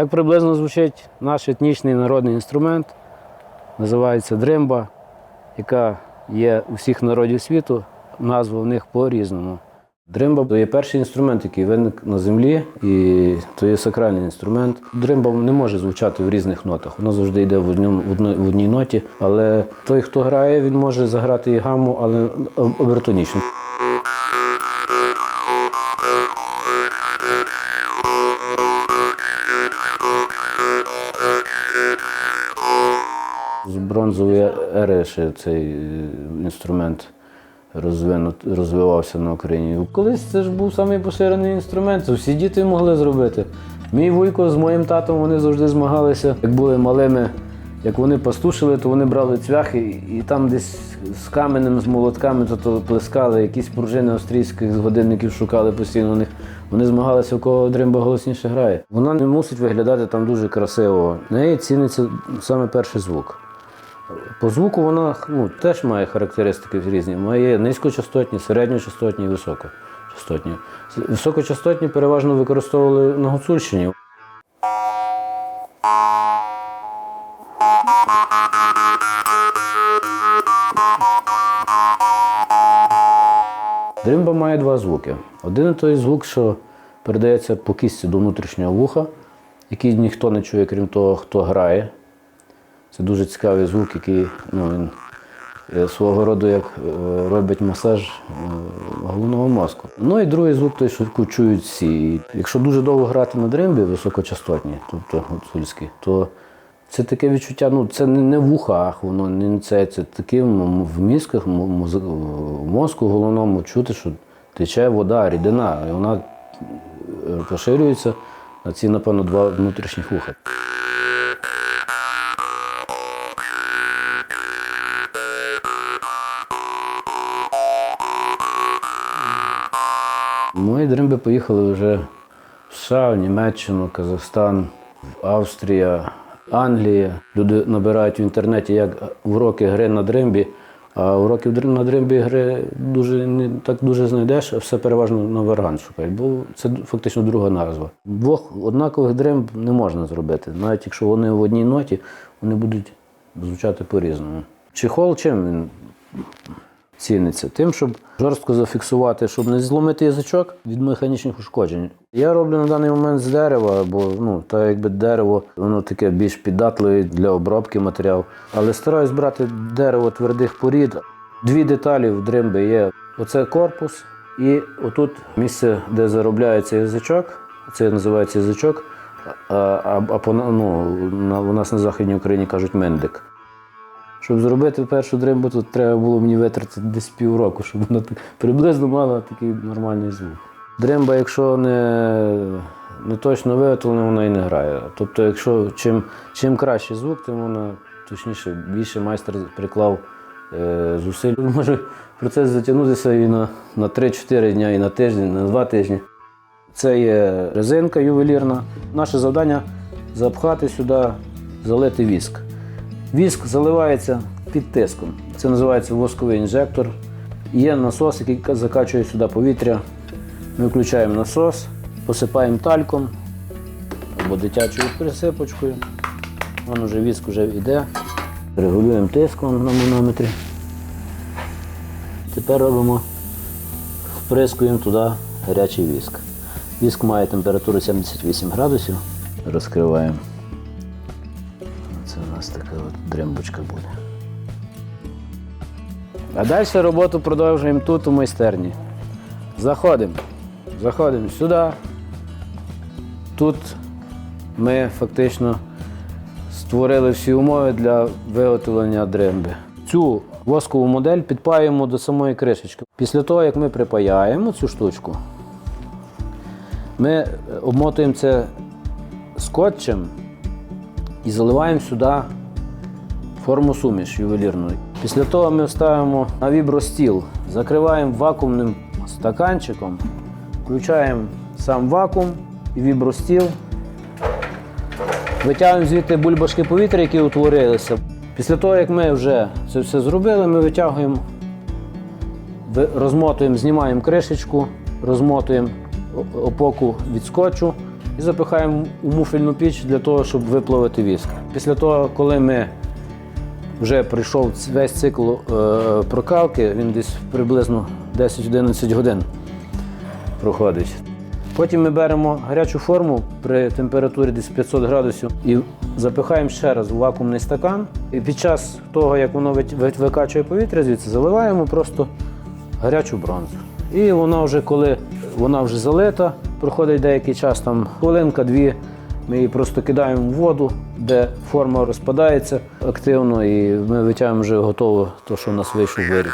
Так приблизно звучить наш етнічний народний інструмент, називається дримба, яка є у всіх народів світу, назва в них по-різному. Дримба то є перший інструмент, який виник на землі, і то є сакральний інструмент. Дримба не може звучати в різних нотах. Воно завжди йде в, одному, в, одній ноті. Але той, хто грає, він може заграти і гаму, але обертонічно. Бронзової ери ще цей е, інструмент розвивався на Україні. Колись це ж був самий поширений інструмент, це всі діти могли зробити. Мій вуйко з моїм татом вони завжди змагалися. Як були малими, як вони пастушили, то вони брали цвяхи і там десь з каменем, з молотками то, то плескали, якісь пружини австрійських з годинників шукали постійно у них. Вони змагалися, у кого дримба голосніше грає. Вона не мусить виглядати там дуже красиво. Неї ціниться саме перший звук. По звуку вона ну, теж має характеристики різні. Має низькочастотні, середньочастотні і високочастотні. Високочастотні переважно використовували на Гуцульщині. Дримба має два звуки. Один той звук, що передається по кістці до внутрішнього вуха, який ніхто не чує, крім того, хто грає. Це дуже цікавий звук, який ну, він е, свого роду як е, робить масаж е, головного мозку. Ну і другий звук, той, що чують всі. Якщо дуже довго грати на дримбі високочастотні, тобто гуцульські, то це таке відчуття, ну це не, в вухах, воно не це, це таке в мізках, в мозку головному чути, що тече вода, рідина, і вона поширюється на ці, напевно, два внутрішніх вуха. Мої дримби поїхали вже в США, в Німеччину, Казахстан, Австрія, Англія. Люди набирають в інтернеті як уроки гри на дримбі, а уроків на дримбі гри дуже не так дуже знайдеш, а все переважно на варган шукають, бо це фактично друга назва. Двох однакових дримб не можна зробити. Навіть якщо вони в одній ноті, вони будуть звучати по-різному. Чехол чим він ціниться тим, щоб жорстко зафіксувати, щоб не зломити язичок від механічних ушкоджень. Я роблю на даний момент з дерева, бо ну та якби дерево воно таке більш піддатливе для обробки матеріал. Але стараюсь брати дерево твердих порід. Дві деталі в дримби є. Оце корпус, і отут місце, де заробляється язичок. Це називається язичок. А, а, а ну, у нас на Західній Україні кажуть мендик. Щоб зробити першу дримбу, то треба було мені витратити десь півроку, щоб вона так приблизно мала такий нормальний звук. Дримба, якщо не, не точно виготовлена, вона і не грає. Тобто, якщо чим, чим кращий звук, тим вона точніше, більше майстер приклав е, зусиль. Може процес затягнутися і на, на 3-4 дня, і на тиждень, на 2 тижні. Це є резинка ювелірна. Наше завдання запхати сюди, залити віск. Віск заливається під тиском. Це називається восковий інжектор. Є насос, який закачує сюди повітря. Ми включаємо насос, посипаємо тальком або дитячою присипочкою. Вон уже віск вже йде. Регулюємо тиск вон на манометрі. Тепер робимо, вприскуємо туди гарячий віск. Віск має температуру 78 градусів. Розкриваємо. Дрембочка буде. А далі роботу продовжуємо тут, у майстерні. Заходимо. Заходимо сюди. Тут ми фактично створили всі умови для виготовлення дремби. Цю воскову модель підпаюємо до самої кришечки. Після того, як ми припаяємо цю штучку, ми е, обмотуємо це скотчем і заливаємо сюди форму суміш ювелірну. Після того ми ставимо на вібростіл, закриваємо вакуумним стаканчиком, включаємо сам вакуум і вібростіл. Витягуємо звідти бульбашки повітря, які утворилися. Після того, як ми вже це все зробили, ми витягуємо, розмотуємо, знімаємо кришечку, розмотуємо опоку від скотчу і запихаємо у муфельну піч для того, щоб виплавити віск. Після того, коли ми вже пройшов весь цикл е, прокалки, він десь приблизно 10-11 годин проходить. Потім ми беремо гарячу форму при температурі десь 500 градусів і запихаємо ще раз у вакуумний стакан. І під час того, як воно викачує повітря, звідси заливаємо просто гарячу бронзу. І вона вже, коли вона вже залита, проходить деякий час, там хвилинка-дві, ми її просто кидаємо в воду, де форма розпадається активно, і ми витягуємо вже готово, то що в нас вийшов виріб.